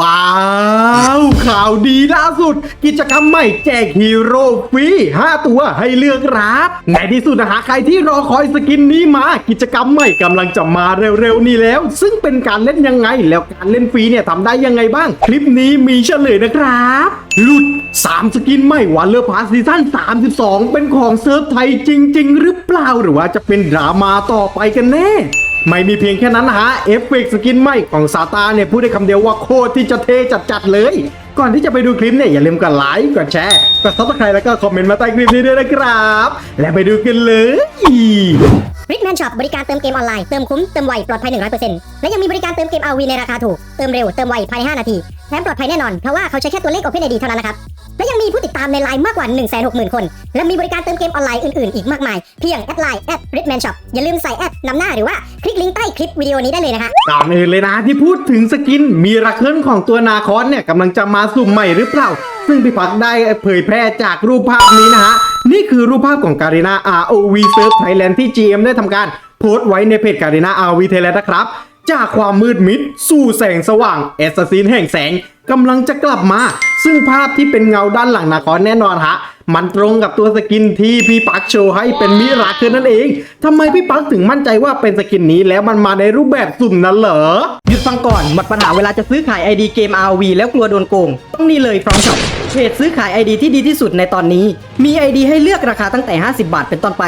ว้าวข่าวดีล่าสุด กิจกรรมใหม่แจกฮีโร่ฟรี5 ตัวให้เลือกรับในที่สุดนะฮะใครที่รอคอยสกินนี้มา กิจกรรมใหม่กำลังจะมาเร็วๆนี้แล้ว ซึ่งเป็นการเล่นยังไงแล้วการเล่นฟรีเนี่ยทำได้ยังไงบ้าง คลิปนี้มีเฉลยนะครับ หลุด 3 สกินใหม่วันเลอร์พาสซีซั่น32 เป็นของเซิร์ฟไทยจริง ๆ หรือเปล่าหรือว่าจะเป็นดราม่าต่อไปกันแน่ ไม่มีเพียงแค่นั้นนะฮะ เอฟเฟกต์สกินใหม่ของซาตาเนี่ยพูดได้คำเดียวว่าโคตรที่จะเทจัดๆเลย ก่อนที่จะไปดูคลิปเนี่ยอย่าลืมกดไลค์ กดแชร์ กดซับสไครต์แล้วก็คอมเมนต์มาใต้คลิปนี้ด้วยนะครับ และไปดูกันเลยริกแมนช็อปบริการเติมเกมออนไลน์ เติมคุ้ม เติมไว ปลอดภัย 100%และยังมีบริการเติมเกม RV ในราคาถูก เติมเร็ว เติมไว ภายใน 5 นาที แถมปลอดภัยแน่นอน เพราะว่าเขาใช้แค่ตัวเลข OpenID เท่านั้นนะครับ และยังมีผู้ติดตามในไลน์มากกว่า 160,000 คน และมีบริการเติมเกมออนไลน์อื่นๆ อีกมากมาย เพียงแอดไลน์แอดริกแมนช็อปอย่าลืมใส่แอดนำหน้าหรือว่าคลิกลิงก์ใต้คลิปวิดีโอนี้ได้เลยนะฮะก่อนอื่นเลยนะที่พูดถึงสกินมีราเคิลของตัวนาคอนเนี่ยกำลังจะมาสุ่มใหม่หรือเปล่า ซึ่งพี่พักได้เผยแพร่จากรูปภาพนี้นะฮะนี่คือรูปภาพของการีนา ROV Surf Thailand ที่ GM ได้ทำการโพสต์ไว้ในเพจการีนา ROV Thailand นะครับจากความมืดมิด สู่แสงสว่างแอสซัสซินแห่งแสงกำลังจะกลับมา ซึ่งภาพที่เป็นเงาด้านหลังนาคอนแน่นอนฮะมันตรงกับตัวสกินที่พี่ปักโชว์ให้เป็นมิราเคิลนั่นเองทำไมพี่ปักถึงมั่นใจว่าเป็นสกินนี้แล้วมันมาในรูปแบบสุ่มนั้นเหรอ หยุดฟังก่อน หมดปัญหาเวลาจะซื้อขาย ID เกม RV แล้วกลัวโดนโกง ต้องนี่เลยฟรองช็อปเพจซื้อขาย ID ที่ดีที่สุดในตอนนี้ มี ID ให้เลือกราคาตั้งแต่ 50 บาทเป็นต้นไป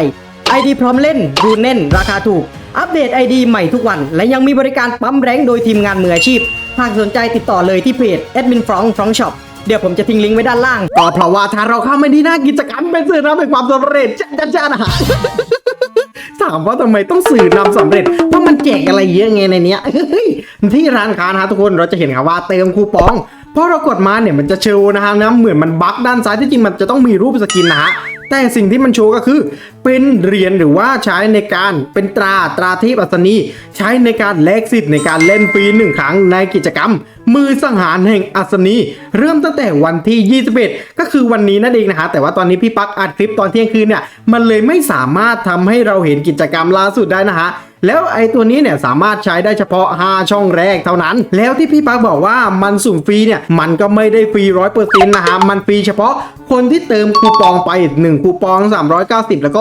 ID พร้อมเล่นดูแน่น ราคาถูก อัปเดต ID ใหม่ทุกวัน และยังมีบริการปั๊มแรงโดยทีมงานมืออาชีพหากสนใจติดต่อเลยที่เพจ Admin f r o n g f r o n g Shop เดี๋ยวผมจะทิ้งลิงก์ไว้ด้านล่างก็เพราะว่าถ้าเราเข้ามาที่หน้ากิจกรรมเป็นสื่อนำเป็นความสำเร็จจ้าจ้าจ้านะฮะถามว่าทำไมต้องสื่อนำสำเร็จ เพราะมันแจกอะไรเยอะไงในเนี้ยที่ร้านค้านะฮะทุกคนเราจะเห็นครับว่าเติมคูปองพอเรากดมาเนี่ยมันจะโชว์นะฮะนะเหมือนมันบั๊กด้านซ้ายที่จริงมันจะต้องมีรูปสกินนะฮะแต่สิ่งที่มันโชว์ก็คือ เป็นเหรียญหรือว่าใช้ในการเป็นตราตราเทพอัศนี ใช้ในการแลกสิทธิ์ในการเล่นฟรีหนึ่งครั้งในกิจกรรม มือสังหารแห่งอัศนี เริ่มตั้งแต่วันที่ 21 ก็คือวันนี้นั่นเองนะฮะแต่ว่าตอนนี้พี่ปักอัดคลิปตอนเที่ยงคืนเนี่ยมันเลยไม่สามารถทำให้เราเห็นกิจกรรมล่าสุดได้นะฮะแล้วไอ้ตัวนี้เนี่ยสามารถใช้ได้เฉพาะ 5 ช่องแรกเท่านั้น แล้วที่พี่ปักบอกว่ามันสุ่มฟรีเนี่ยมันก็ไม่ได้ฟรีร้อยเปอร์เซ็นต์นะฮะมันฟรีเฉพาะคนที่เติมคูปองไป 1 คูปอง 390 แล้วก็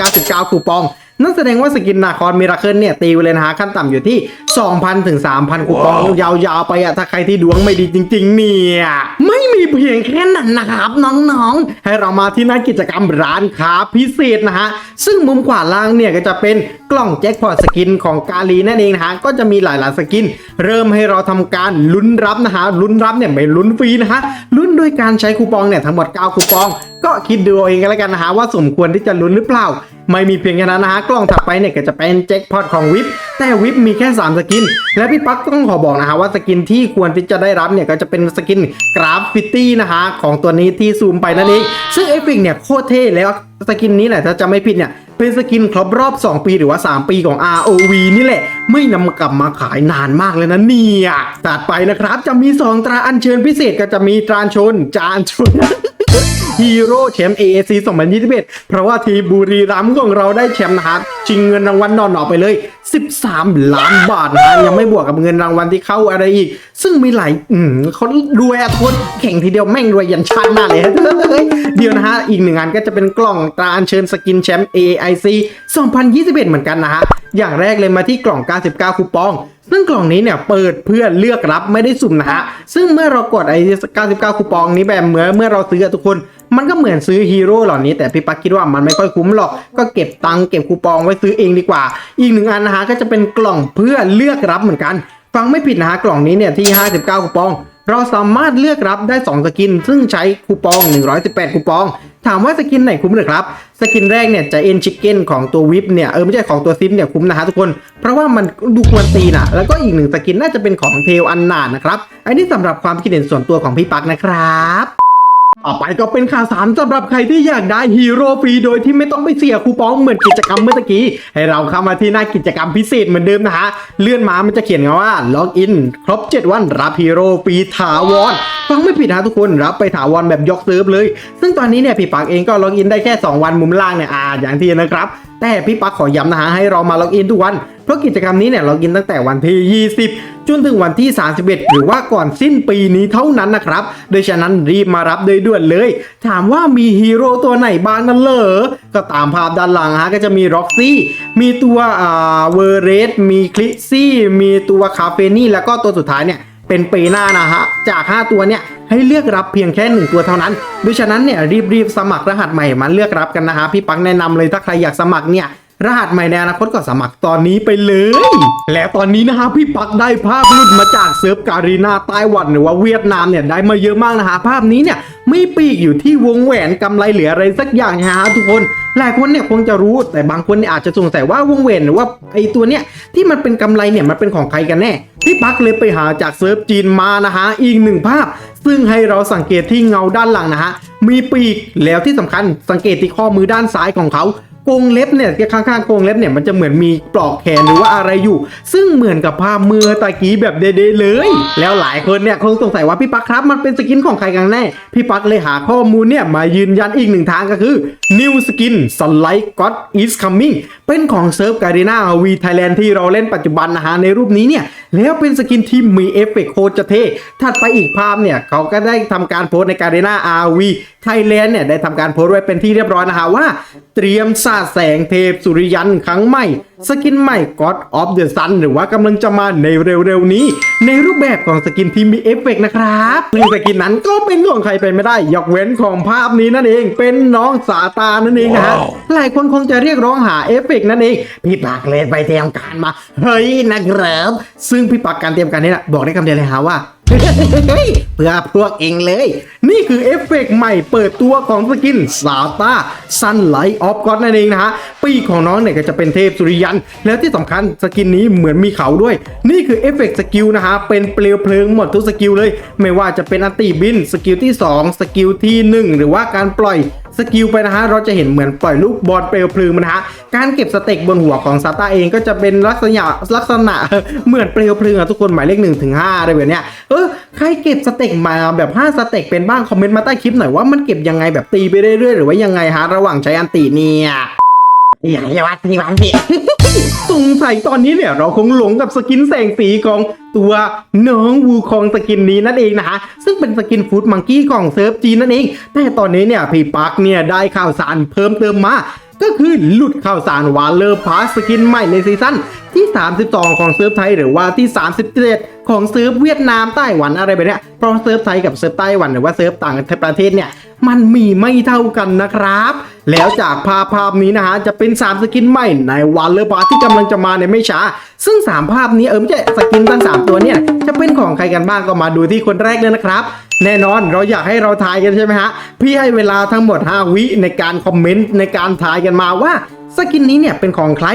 699 คูปอง นั่นแสดงว่าสกินนาคอนมิราเคิลเนี่ยตีไปเลยนะฮะขั้นต่ำอยู่ที่ 2,000 ถึง 3,000 คูปองยาวๆไปอะถ้าใครที่ดวงไม่ดีจริง ๆ เนี่ย ไม่มีเพียงแค่นั้นนะครับน้องๆ ให้เรามาที่หน้ากิจกรรมร้านค้าพิเศษนะฮะ ซึ่งมุมขวาล่างเนี่ยก็จะเป็นกล่องแจ็คพอตสกินของกาลีนั่นเองนะฮะ ก็จะมีหลายๆสกิน เริ่มให้เราทำการลุ้นรับนะฮะลุ้นรับเนี่ยไม่ลุ้นฟรีนะฮะลุ้นโดยการใช้คูปองเนี่ยทั้งหมด 9 คูปอง ก็คิดดูเอาเองกันแล้วกันนะฮะว่าสมควรที่จะลุ้นหรือเปล่า ไม่มีเพียงแค่นั้นนะฮะ กล้องถัดไปเนี่ยก็จะเป็นแจ็คพอตของวิปแต่วิปมีแค่ 3 สกิน และพี่ปักต้องขอบอกนะฮะว่าสกินที่ควรที่จะได้รับเนี่ยก็จะเป็นสกินกราฟฟิตี้นะฮะของตัวนี้ที่ซูมไปนั่นเองซึ่งเอฟเฟกเนี่ยโคตรเท่แล้วสกินนี้แหละถ้าจะไม่ผิดเนี่ยเป็นสกินครบรอบ 2 ปีหรือว่า 3 ปีของ ROV นี่แหละ ไม่นำกลับมาขายนานมากเลยนะเนี่ยตัดไปนะครับจะมี 2 ตราอัญเชิญพิเศษก็จะมีตราชนจานชน ฮีโร่แชมป์ AAC 2021 เพราะว่าทีมบุรีรัมย์ของเราได้แชมป์นะครับชิงเงินรางวัลหนอๆไปเลย 13 ล้านบาทนะยังไม่บวกกับเงินรางวัลที่เข้าอะไรอีก ซึ่งมีหลายอืมเขารวยอะทุนแข่งทีเดียวแม่งรวยยันชาติหน้าเลยเฮ้ยเดียวนะฮะอีกหนึ่งงานก็จะเป็นกล่องตราอัญเชิญสกินแชมป์ AIC 2021 เหมือนกันนะฮะอย่างแรกเลยมาที่กล่อง 99 คูปอง ซึ่งกล่องนี้เนี่ยเปิดเพื่อเลือกรับไม่ได้สุ่มนะฮะ ซึ่งเมื่อเรากดไอ้99 คูปองนี้แบบเมื่อเมื่อเราซื้อทุกคน มันก็เหมือนซื้อฮีโร่เหล่านี้แต่พี่ปักคิดว่ามันไม่ค่อยคุ้มหรอก ก็เก็บตังค์เก็บคูปองไว้ซื้อเองดีกว่า อีกหนึ่งอันนะฮะก็จะเป็นกล่องเพื่อเลือกรับเหมือนกัน ฟังไม่ผิดนะฮะกล่องนี้เนี่ยที่ 59 คูปอง เราสามารถเลือกรับได้ 2 สกิน ซึ่งใช้คูปอง 118 คูปอง ถามว่าสกินไหนคุ้มหรือครับ สกินแรกเนี่ยจะเอ็นชิคเก้นของตัววิปเนี่ย เออไม่ใช่ของตัวซิมเนี่ยคุ้มนะฮะทุกคน เพราะว่ามันดูควรตีนะแล้วก็อีกหนึ่งสกินน่าจะเป็นของเทลอันนานนะครับ อันนี้สำหรับความคิดเห็นส่วนตัวของพี่ปักนะครับ ต่อไปก็เป็นข่าวสารสำหรับใครที่อยากได้ฮีโร่ฟรีโดยที่ไม่ต้องไปเสียคูปองเหมือนกิจกรรมเมื่อกี้ ให้เราเข้ามาที่หน้ากิจกรรมพิเศษเหมือนเดิมนะฮะ เลื่อนมามันจะเขียนว่าล็อกอินครบ 7 วันรับฮีโร่ฟรีถาวรฟังไม่ผิดนะทุกคนรับไปถาวรแบบยกเซิร์ฟเลย ซึ่งตอนนี้เนี่ยพี่ปักเองก็ล็อกอินได้แค่ 2 วันมุมล่างเนี่ยอ่าอย่างที่นะครับ แต่พี่ปักขอย้ำนะฮะให้เรามาล็อกอินทุกวัน เพราะกิจกรรมนี้เนี่ยล็อกอินตั้งแต่วันที่ 20 จนถึงวันที่ 31 หรือว่าก่อนสิ้นปีนี้เท่านั้นนะครับ โดยฉะนั้นรีบมารับโดยด่วนเลย ถามว่ามีฮีโร่ตัวไหนบ้างนั่นเหรอ ก็ตามภาพด้านหลังฮะก็จะมีร็อกซี่ มีตัวอ่าเวอร์เรสมีคลิซี่ มีตัวคาเฟนี่ แล้วก็ตัวสุดท้ายเนี่ย เป็นปีหน้านะฮะ จาก 5 ตัวเนี่ยให้เลือกรับเพียงแค่ 1 ตัวเท่านั้นโดยฉะนั้นเนี่ยรีบๆสมัครรหัสใหม่มาเลือกรับกันนะฮะพี่ปังแนะนำเลยถ้าใครอยากสมัครเนี่ยรหัสใหม่ในอนาคตก็สมัครตอนนี้ไปเลย และตอนนี้นะฮะพี่ปักได้ภาพหลุดมาจากเซิร์ฟการีนาไต้หวันหรือว่าเวียดนามเนี่ยได้มาเยอะมากนะฮะภาพนี้เนี่ยไมีปีกอยู่ที่วงแหวนกำไรเหลืออะไรสักอย่างนะฮะทุกคนหลายคนเนี่ยคงจะรู้แต่บางคนเนี่ยอาจจะสงสัยว่าวงแหวนหรือว่าไอตัวเนี่ยที่มันเป็นกำไรเนี่ยมันเป็นของใครกันแน่ พี่ปักเลยไปหาจากเซิร์ฟจีนมานะฮะอีกหนึ่งภาพ ซึ่งให้เราสังเกตที่เงาด้านหลังนะฮะมีปีกแล้วที่สำคัญสังเกตที่ข้อมือด้านซ้ายของเขา กรงเล็บเนี่ยข้างๆกรงเล็บเนี่ยมันจะเหมือนมีปลอกแขนหรือว่าอะไรอยู่ ซึ่งเหมือนกับภาพมือตะกี้แบบเดๆเลย แล้วหลายคนเนี่ยคงสงสัยว่าพี่ปักครับมันเป็นสกินของใครกันแน่พี่ปักเลยหาข้อมูลเนี่ยมายืนยันอีกหนึ่งทางก็คือ New Skin Sunlight God is Coming เป็นของเซิร์ฟการีนาวีไทยแลนด์ที่เราเล่นปัจจุบันนะฮะในรูปนี้เนี่ยแล้วเป็นสกินที่มีเอฟเฟกต์โคตรจะเท่ถัดไปอีกภาพเนี่ยเขาก็ได้ทำการโพสต์ในการีนาอาวีไทยแลนด์เนี่ยได้ทำการโพสต์ไว้เป็นที่เรียบร้อยนะฮะว่า เตรียมสแสงเทพสุริยันครั้งใหม่ สกินใหม่ God of the Sun หรือว่ากำลังจะมาในเร็วๆนี้ ในรูปแบบของสกินที่มีเอฟเฟกต์นะครับซึ่งสกินนั้นก็เป็นของใครไปไม่ได้ ยกเว้นของภาพนี้นั่นเอง เป็นน้องสาตานั่นเองนะฮะหลายคนคงจะเรียกร้องหาเอฟเฟกต์นั่นเอง พี่ปักเลยไปเตรียมการมา เฮ้ยนะครับซึ่งพี่ปักการเตรียมการนี้นะบอกได้คำเดียวเลยฮะว่าเฮ้ยเพื่อพวกเองเลย นี่คือเอฟเฟกต์ใหม่เปิดตัวของสกินซาตาซันไลท์ออฟก็อดนั่นเองนะฮะ ปีของน้องเนี่ยก็จะเป็นเทพสุริยัน แล้วที่สำคัญสกินนี้เหมือนมีเขาด้วย นี่คือเอฟเฟกต์สกิลนะฮะ เป็นเปลวเพลิงหมดทุกสกิลเลย ไม่ว่าจะเป็นอันติบิน สกิลที่ 2 สกิลที่ 1 หรือว่าการปล่อย สกิลไปนะฮะเราจะเห็นเหมือนปล่อยลูกบอลเปลวเพลิงมันะฮะการเก็บสเต็กบนหัวของซาต้าเองก็จะเป็นลักษณะลักษณะเหมือนเปลวเพลิงอะทุกคนหมายเลขหนึ่งถึงห้าอะไรแบบเนี้ยเออใครเก็บสเต็กมาแบบ5สเต็กเป็นบ้างคอมเมนต์มาใต้คลิปหน่อยว่ามันเก็บยังไงแบบตีไปเรื่อยๆหรือว่ายังไงฮะระหว่างใช้อันตีเนี่ย อย่างที่วัดที่วัดพี่สงสัยตอนนี้เนี่ยเราคงหลงกับสกินแสงสีของตัวน้องวูคองสกินนี้นั่นเองนะฮะซึ่งเป็นสกินฟู้ดมังกี้ของเซิร์ฟจีนนั่นเอง แต่ตอนนี้เนี่ยพี่ปักเนี่ยได้ข่าวสารเพิ่มเติมมา ก็คือหลุดข่าวสารวาเลอร์พาสสกินใหม่ในซีซั่นที่ 32 ของเซิร์ฟไทยหรือว่าที่ 37 ของเซิร์ฟเวียดนามไต้หวันอะไรแบบเนี้ยเพราะเซิร์ฟไทยกับเซิร์ฟไต้หวันหรือว่าเซิร์ฟต่างประเทศเนี่ย มันมีไม่เท่ากันนะครับ แล้วจากภาพภาพนี้นะฮะจะเป็น 3 สกินใหม่ในวันเลอร์พาที่กำลังจะมาในไม่ช้า ซึ่ง 3 ภาพนี้เออไม่ใช่สกินทั้ง 3 ตัวเนี่ยจะเป็นของใครกันบ้างก็มาดูที่คนแรกเลยนะครับแน่นอนเราอยากให้เราทายกันใช่ไหมฮะ พี่ให้เวลาทั้งหมด 5 วิในการคอมเมนต์ในการทายกันมาว่าสกินนี้เนี่ยเป็นของใคร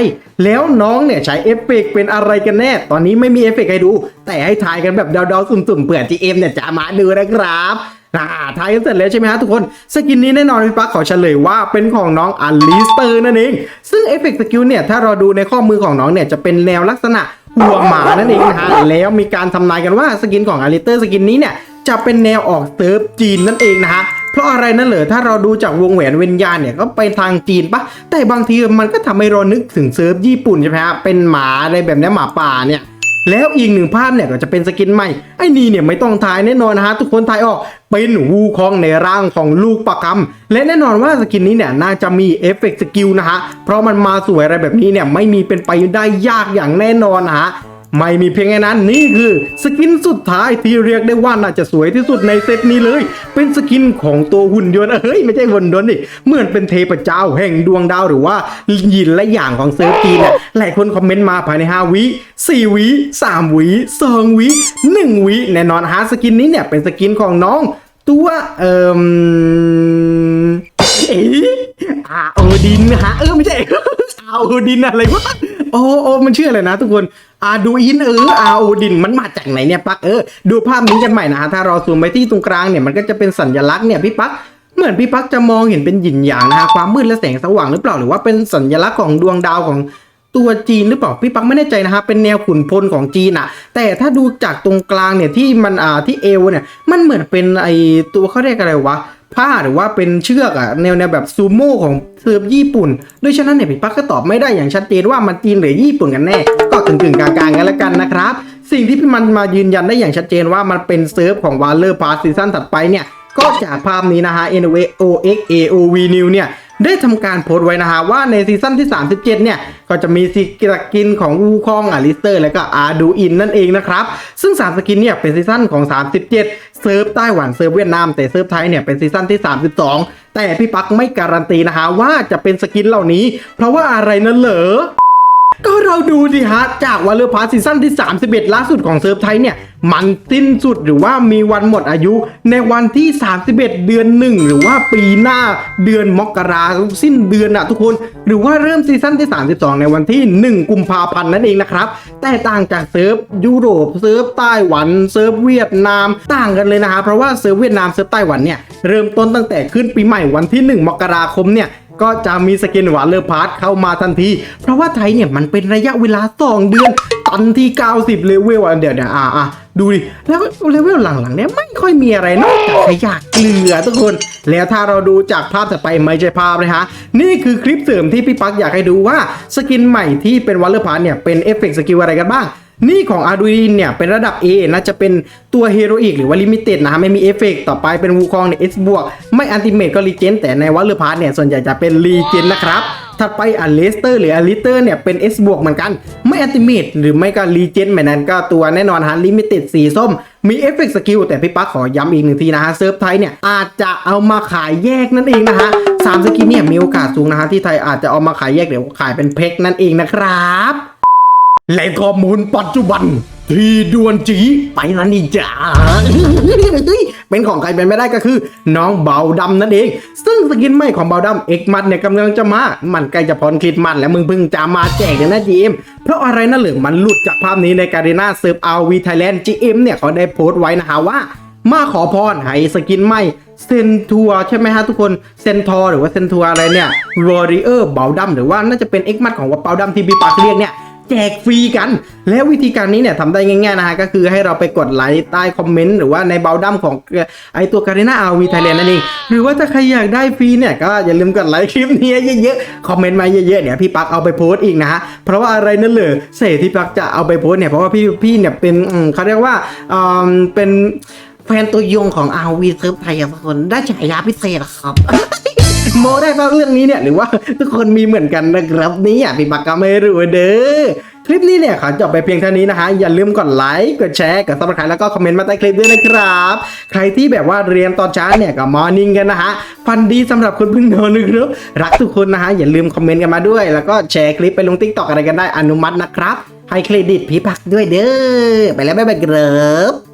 แล้วน้องเนี่ยใช้เอฟเฟกต์เป็นอะไรกันแน่ ตอนนี้ไม่มีเอฟเฟกต์ให้ดู แต่ให้ทายกันแบบเดาๆสุ่มๆเผื่อจีเอ็มเนี่ยจะมาดูนะครับ อ่าทายกันเสร็จแล้วใช่ไหมฮะทุกคน สกินนี้แน่นอนพี่ปักขอเฉลยว่าเป็นของน้องอลิสเตอร์นั่นเอง ซึ่งเอฟเฟกต์สกิลเนี่ย ถ้าเราดูในข้อมือของน้องเนี่ย จะเป็นแนวลักษณะหัวหมานั่นเองนะฮะ แล้วมีการทำนายกันว่าสกินของอลิสเตอร์สกินนี้เนี่ย จะเป็นแนวออกเซิร์ฟจีนนั่นเองนะฮะเพราะอะไรนั่นเหรอถ้าเราดูจากวงแหวนเวนยานเนี่ยก็ไปทางจีนปะแต่บางทีมันก็ทำให้เรานึกถึงเซิร์ฟญี่ปุ่นใช่ไหมฮะเป็นหมาอะไรแบบนี้หมาป่าเนี่ย แล้วอีกหนึ่งภาพเนี่ยก็จะเป็นสกินใหม่ ไอ้นี่เนี่ยไม่ต้องทายแน่นอนนะฮะทุกคนทายออกเป็นวูคองในร่างของลูกประคำและแน่นอนว่าสกินนี้เนี่ยน่าจะมีเอฟเฟกต์สกิลนะฮะเพราะมันมาสวยอะไรแบบนี้เนี่ยไม่มีเป็นไปได้ยากอย่างแน่นอนนะฮะ ไม่มีเพียงแค่นั้นนี่คือสกินสุดท้ายที่เรียกได้ว่าน่าจะสวยที่สุดในเซตนี้เลย เป็นสกินของตัวหุ่นยนต์เอ้ยไม่ใช่หุ่นยนต์ดิเหมือนเป็นเทพเจ้าแห่งดวงดาวหรือว่ายินและอย่างของเซิร์ฟจีนน่ะหลายคนคอมเมนต์มาภายใน 5 วิ 4 วิ 3 วิ 2 วิ 1 วิแน่นอนฮะสกินนี้เนี่ยเป็นสกินของน้อง ตัวเอ่มเอ๋อาโอดินฮะเออไม่ใช่อาโอดินอะไรวะโอ้โอ้มันชื่ออะไรนะทุกคนอาดูอินเอออาโอดินมันมาจากไหนเนี่ยปักเออดูภาพนี้กันใหม่นะฮะถ้าเราซูมไปที่ตรงกลางเนี่ยมันก็จะเป็นสัญลักษณ์เนี่ยพี่ปักเหมือนพี่ปักจะมองเห็นเป็นหยินหยางนะฮะความมืดและแสงสว่างหรือเปล่าหรือว่าเป็นสัญลักษณ์ของดวงดาวของตัวจีนหรือเปล่าพี่ปักไม่แน่ใจนะฮะเป็นแนวขุนพลของจีนอะแต่ถ้าดูจากตรงกลางเนี่ยที่มันอ่าที่เอวเนี่ยมันเหมือนเป็นไอตัวเขาเรียกอะไรวะ ผ้าหรือว่าเป็นเชือกอะแนวแนวแบบซูโม่ของเซิร์ฟญี่ปุ่นโดยฉะนั้นเนี่ยพี่ปักก็ตอบไม่ได้อย่างชัดเจนว่ามันจีนหรือญี่ปุ่นกันแน่ ก็กึ่งๆกลางๆกันแล้วกันนะครับ สิ่งที่พี่มันมายืนยันได้อย่างชัดเจนว่ามันเป็นเซิร์ฟของวาเลอร์พาร์ซีซั่นถัดไปเนี่ยก็จากภาพนี้นะฮะ n o o x a o v New เนี่ยได้ทำการโพสต์ไว้นะฮะว่าในซีซั่นที่ 37 เนี่ย ก็จะมีสกินของวูคองอาริสเตอร์ และก็อาดูอินนั่นเองนะครับ ซึ่ง 3 สกินเนี่ยเป็นซีซั่นของ 37 เซิร์ฟไต้หวันเซิร์ฟเวียดนามแต่เซิร์ฟไทยเนี่ยเป็นซีซั่นที่ 32 แต่พี่ปักไม่การันตีนะฮะว่าจะเป็นสกินเหล่านี้ เพราะว่าอะไรนั่นเหรอ ก็เราดูสิฮะ จากวอลเลอร์พาร์ซีซั่นที่ 31 ล่าสุดของเซิร์ฟไทยเนี่ย มันสิ้นสุดหรือว่ามีวันหมดอายุในวันที่ 31 เดือน 1 หรือว่าปีหน้าเดือนมกราสิ้นเดือนอะทุกคน หรือว่าเริ่มซีซั่นที่ 32 ในวันที่ 1 กุมภาพันธ์นั่นเองนะครับ แต่ต่างจากเซิร์ฟยุโรปเซิร์ฟไต้หวันเซิร์ฟเวียดนามต่างกันเลยนะฮะเพราะว่าเซิร์ฟเวียดนามเซิร์ฟไต้หวันเนี่ยเริ่มต้นตั้งแต่ขึ้นปีใหม่วันที่ 1 มกราคมเนี่ย ก็จะมีสกินหวานเลอร์พาร์ทเข้ามาทันที เพราะว่าไทยเนี่ยมันเป็นระยะเวลา 2 เดือนตันที่ 90 เลเวลอะเดียวเดี๋ยอะอะดูดิ แล้วเลเวลหลังๆเนี่ยไม่ค่อยมีอะไรนอกจากขยะเกลือทุกคน แล้วถ้าเราดูจากภาพถัดไปไม่ใช่ภาพเลยฮะ นี่คือคลิปเสริมที่พี่ปักอยากให้ดูว่าสกินใหม่ที่เป็นวอลเลอร์พาร์ทเนี่ยเป็นเอฟเฟกต์สกิลอะไรกันบ้าง นี่ของอาดูอินเนี่ย เป็นระดับ A น่าจะเป็นตัวเฮโรอีกหรือว่าลิมิเต็ดนะฮะไม่มีเอฟเฟกต์ต่อไปเป็นวูคองเนี่ย S บวกไม่อันติเมตก็รีเจนแต่ในวัลเลอร์พาร์ทเนี่ย ส่วนใหญ่จะเป็นรีเจนนะครับถัดไปอันเลสเตอร์หรืออันลิเตอร์เนี่ย เป็น S บวกเหมือนกัน ไม่อันติเมตหรือไม่ก็รีเจนแบบนั้นก็ตัวแน่นอนฮะลิมิเต็ดสีส้ม มีเอฟเฟกต์สกิลแต่พี่ปั๊กขอย้ำอีกหนึ่งทีนะฮะเซิร์ฟไทยเนี่ย อาจจะเอามาขายแยกนั่นเองนะฮะสามสกินเนี่ยมีโอกาสสูงนะฮะที่ไทยอาจจะเอามาขายแยกเดี๋ยวขายเป็นเพกนั่นเองนะครับ และข้อมูลปัจจุบัน ที่ด่วนจีไปนันนี่จ้าเป็นของใครเป็นไม่ได้ก็คือ น้องเบาดำนั่นเอง ซึ่งสกินใหม่ของเบาดำเอกมัดเนี่ยกำลังจะมา มันใกล้จะพ้นคริดมันแล้วมึงเพิ่งจะมาแจกเนี่ยนะจีเอ็มเพราะอะไรนั่นเหรือมันหลุดจากภาพนี้ในการีนาเซิร์ฟเอาวีไทยแลนด์จีเอ็มเนี่ยเขาได้โพสต์ไว้นะฮะว่ามาขอพรให้สกินใหม่เซนทัวใช่ไหมฮะทุกคนเซนทอหรือว่าเซนทัวอะไรเนี่ยวอริเออร์เบาดำหรือว่าน่าจะเป็นเอ็กมัดของว่าเบาดำที่บีปากเรียกเนี่ย แจกฟรีกัน แล้ววิธีการนี้เนี่ยทำได้ง่ายๆนะฮะก็คือให้เราไปกดไลค์ใต้คอมเมนต์หรือว่าในเบลดัมของไอตัวการ i นาอาวีไทยแลนด์นั่นเองหรือว่าถ้าใครอยากได้ฟรีเนี่ยก็อย่าลืมกดไลค์คลิปนี้เยอะๆคอมเมนต์มาเยอะๆเดี๋ยวพี่ปักเอาไปโพสต์อีกนะฮะเพราะว่าอะไรนั่นเลยเศษที่ปักจะเอาไปโพสต์เนี่ยเพราะว่าพี่พี่เนี่ยเป็นอืมเขาเรียกว่าอ่าเป็นแฟนตัวยงของอาวีเซิร์ฟไทยอะทุกคนได้ฉายาพิเศษอะครับ โมได้ป่ะเรื่องนี้เนี่ยหรือว่าทุกคนมีเหมือนกันนะครับนี่อะพี่ปักก็ไม่รู้เด้อคลิปนี้เนี่ยขอจบไปเพียงเท่านี้นะฮะอย่าลืมกดไลค์กดแชร์กดซับสไครต์แล้วก็คอมเมนต์มาใต้คลิปด้วยนะครับ ใครที่แบบว่าเรียนตอนเช้าเนี่ยก็มอร์นิ่งกันนะฮะฟันดีสำหรับคนเพิ่งนอนนะครับรักทุกคนนะฮะอย่าลืมคอมเมนต์กันมาด้วย แล้วก็แชร์คลิปไปลงติ๊กต็อกอะไรกันได้อนุมัตินะครับให้เครดิตพี่ปักด้วยเด้อไปแล้วบ๊ายบายครับ